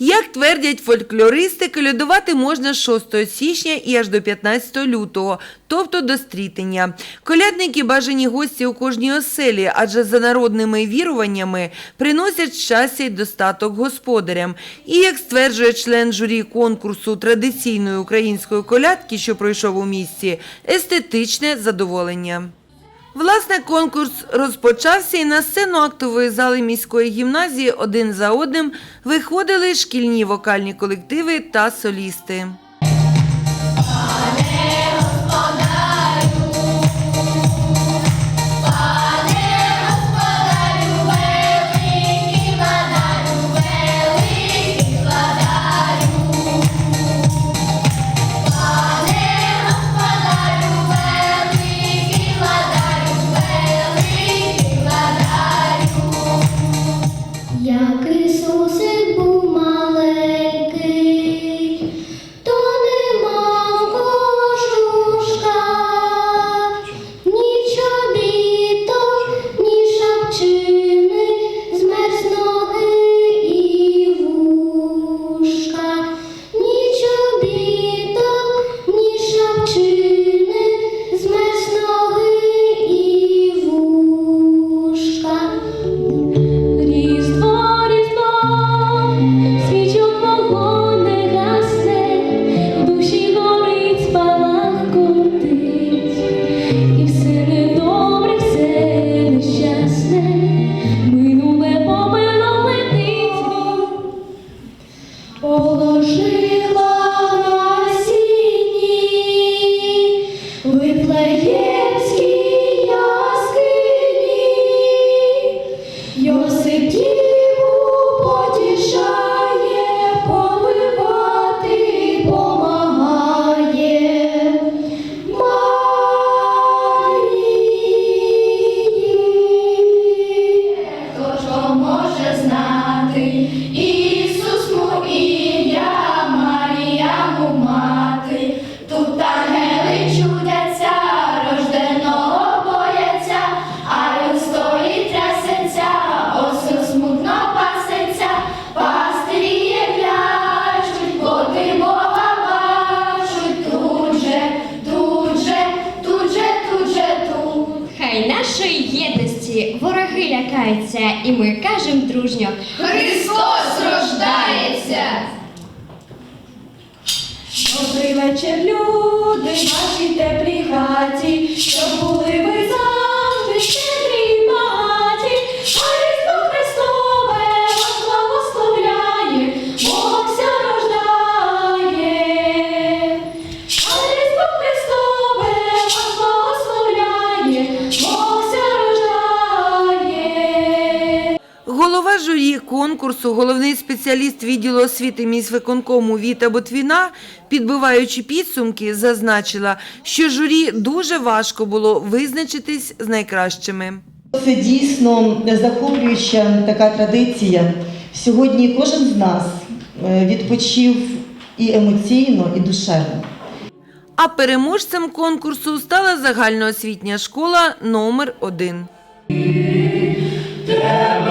Як твердять фольклористи, колядувати можна з 6 січня і аж до 15 лютого, тобто до стрітення. Колядники бажані гості у кожній оселі, адже за народними віруваннями приносять щастя й достаток господарям. І як стверджує член журі конкурсу традиційної української колядки, що пройшов у місті, естетичне задоволення. Власне, конкурс розпочався і на сцену актової зали міської гімназії один за одним виходили шкільні вокальні колективи та солісти. Вороги і ми кажемо дружньо. Христос рождається! Добрий вечір, люди, ваші теплій Голова журі конкурсу, головний спеціаліст відділу освіти міськвиконкому Віта Ботвіна, підбиваючи підсумки, зазначила, що журі дуже важко було визначитись з найкращими. Це дійсно захоплююча така традиція. Сьогодні кожен з нас е, відпочив і емоційно, і душевно. А переможцем конкурсу стала загальноосвітня школа номер 1 Треба